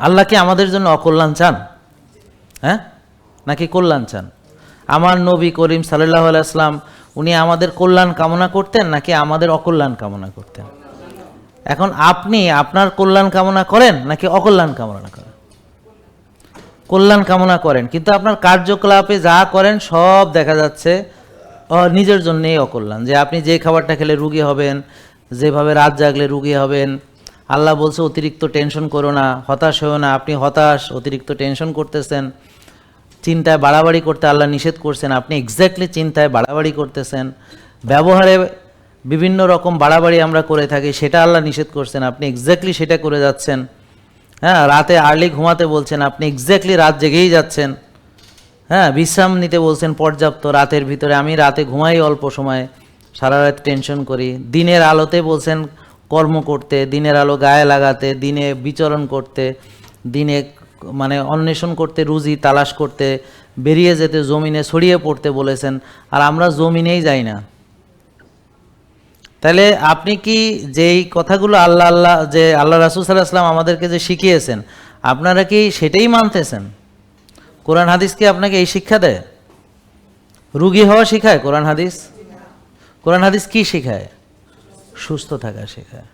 আল্লাহ কি আমাদের জন্য অকল্যাণ চান? হ্যাঁ? নাকি কল্যাণ চান? আমার নবী করিম সাল্লাহ আসলাম উনি আমাদের কল্যাণ কামনা করতেন নাকি আমাদের অকল্যাণ কামনা করতেন? এখন আপনি আপনার কল্যাণ কামনা করেন নাকি অকল্যাণ কামনা করেন? কল্যাণ কামনা করেন, কিন্তু আপনার কার্যকলাপে যা করেন সব দেখা যাচ্ছে নিজের জন্যেই অকল্যাণ। যে আপনি যে খাবারটা খেলে রুগী হবেন, যেভাবে রাত জাগলে রুগী হবেন আল্লাহ বলছে, অতিরিক্ত টেনশন করো না, হতাশ হয়েও না। আপনি হতাশ, অতিরিক্ত টেনশন করতেছেন। চিন্তায় বাড়াবাড়ি করতে আল্লাহ নিষেধ করছেন। আপনি এক্স্যাক্টলি চিন্তায় বাড়াবাড়ি করতেছেন। ব্যবহারে বিভিন্ন রকম বাড়াবাড়ি আমরা করে থাকি, সেটা আল্লাহ নিষেধ করছেন। আপনি এক্স্যাক্টলি সেটা করে যাচ্ছেন। হ্যাঁ রাতে আর্লি ঘুমাতে বলছেন, আপনি এক্স্যাক্টলি রাত জেগেই যাচ্ছেন। হ্যাঁ বিশ্রাম নিতে বলছেন পর্যাপ্ত রাতের ভিতরে। আমি রাতে ঘুমাই অল্প সময়, সারা রাত টেনশন করি। দিনের আলোতে বলছেন কর্ম করতে, দিনের আলো গায়ে লাগাতে, দিনে বিচরণ করতে, দিনে মানে অন্বেষণ করতে, রুজি তালাশ করতে, বেরিয়ে যেতে, জমিনে ছড়িয়ে পড়তে বলেছেন। আর আমরা জমিনেই যাই না। তাহলে আপনি কি যেই কথাগুলো আল্লাহ আল্লাহ যে আল্লাহ রাসুল সাল্লাহ আসলাম আমাদেরকে যে শিখিয়েছেন, আপনারা কি সেটাই মানতেছেন? কোরআন হাদিস কি আপনাকে এই শিক্ষা দেয়? রুগী হওয়া শিখায় কোরআন হাদিস? কোরআন হাদিস কি শেখায়? সুস্থ থাকা শেখায়।